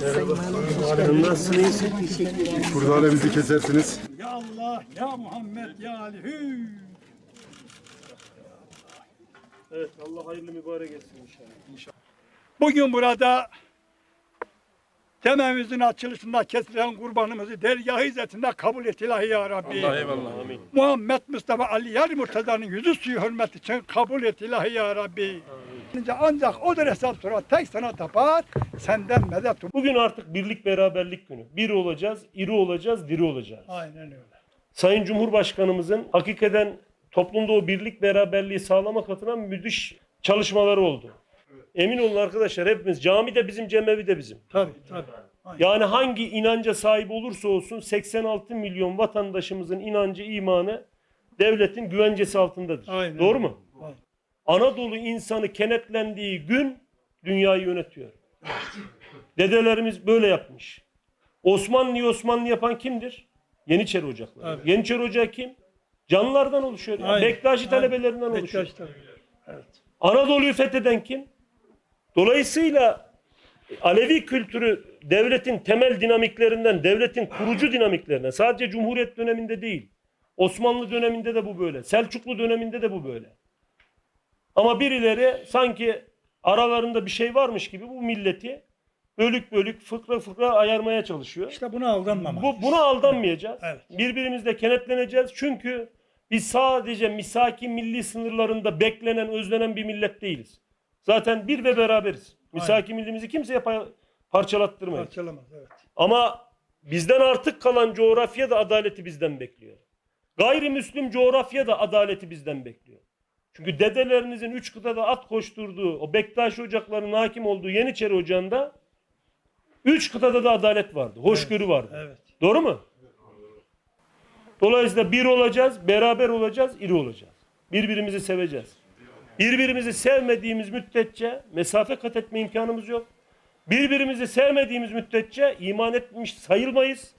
Nasılsın iyisin? Kurdale bizi kesersiniz. Ya Allah, ya Muhammed, ya Ali. Hü. Evet Allah hayırlı mübarek etsin inşallah. Bugün burada tememizin açılışında kesilen kurbanımızı dergah izzetinde kabul et ilahi ya Rabbi. Eyvallah amin. Muhammed Mustafa Ali Yar Murtaza'nın yüzü suyu hürmet için kabul et ilahi ya Rabbi. Ancak odur hesap sonra tek sana tapar, senden medet um. Bugün artık birlik beraberlik günü. Bir olacağız, iri olacağız, diri olacağız. Aynen öyle. Sayın Cumhurbaşkanımızın hakikaten toplumda o birlik beraberliği sağlamak adına müthiş çalışmaları oldu. Emin olun arkadaşlar hepimiz cami de bizim cemevi de bizim. Tabii tabii. Yani hangi inanca sahip olursa olsun 86 milyon vatandaşımızın inancı, imanı devletin güvencesi altındadır. Aynen. Doğru mu? Aynen. Anadolu insanı kenetlendiği gün dünyayı yönetiyor. Dedelerimiz böyle yapmış. Osmanlı'yı Osmanlı yapan kimdir? Yeniçeri Ocakları. Evet. Yeniçeri Ocağı kim? Canlılardan oluşuyor. ya. Aynen. Bektaşi Aynen. talebelerinden oluşuyor. Bektaş tabii. Anadolu'yu fetheden kim? Dolayısıyla Alevi kültürü devletin temel dinamiklerinden, devletin kurucu dinamiklerinden sadece Cumhuriyet döneminde değil. Osmanlı döneminde de bu böyle. Selçuklu döneminde de bu böyle. Ama birileri sanki aralarında bir şey varmış gibi bu milleti bölük bölük fıkra fıkra ayarmaya çalışıyor. İşte buna aldanmamak. Bu, buna aldanmayacağız. Evet. Birbirimizle kenetleneceğiz. Çünkü biz sadece misaki milli sınırlarında beklenen, özlenen bir millet değiliz. Zaten bir ve beraberiz. Misaki millimizi kimseye pa- parçalattırmayız. Parçalamaz evet. Ama bizden artık kalan coğrafya da adaleti bizden bekliyor. Gayrimüslim coğrafya da adaleti bizden bekliyor. Çünkü dedelerinizin üç kıtada at koşturduğu, o Bektaş ocaklarının hakim olduğu Yeniçeri Ocağı'nda üç kıtada da adalet vardı. Hoşgörü vardı. Evet. Doğru mu? Dolayısıyla bir olacağız, beraber olacağız, iri olacağız. Birbirimizi seveceğiz. Birbirimizi sevmediğimiz müddetçe mesafe kat etme imkanımız yok. Birbirimizi sevmediğimiz müddetçe iman etmiş sayılmayız.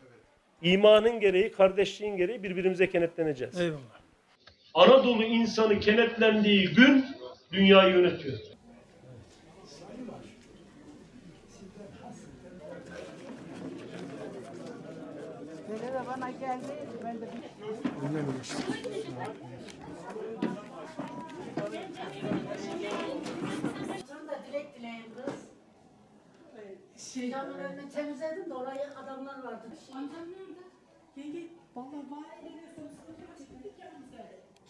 İmanın gereği, kardeşliğin gereği birbirimize kenetleneceğiz. Eyvallah. Anadolu insanı kenetlendiği gün dünyayı yönetiyor. Böyle de bana geldi. Ben de dilek dileyin kız. Camın önünü temizledim de oraya adamlar vardı. Annem nerede? Yenge, valla var.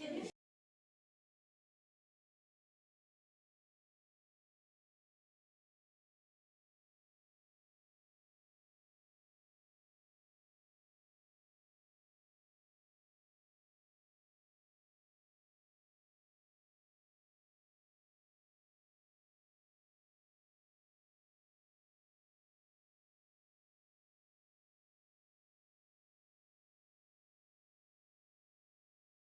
Can you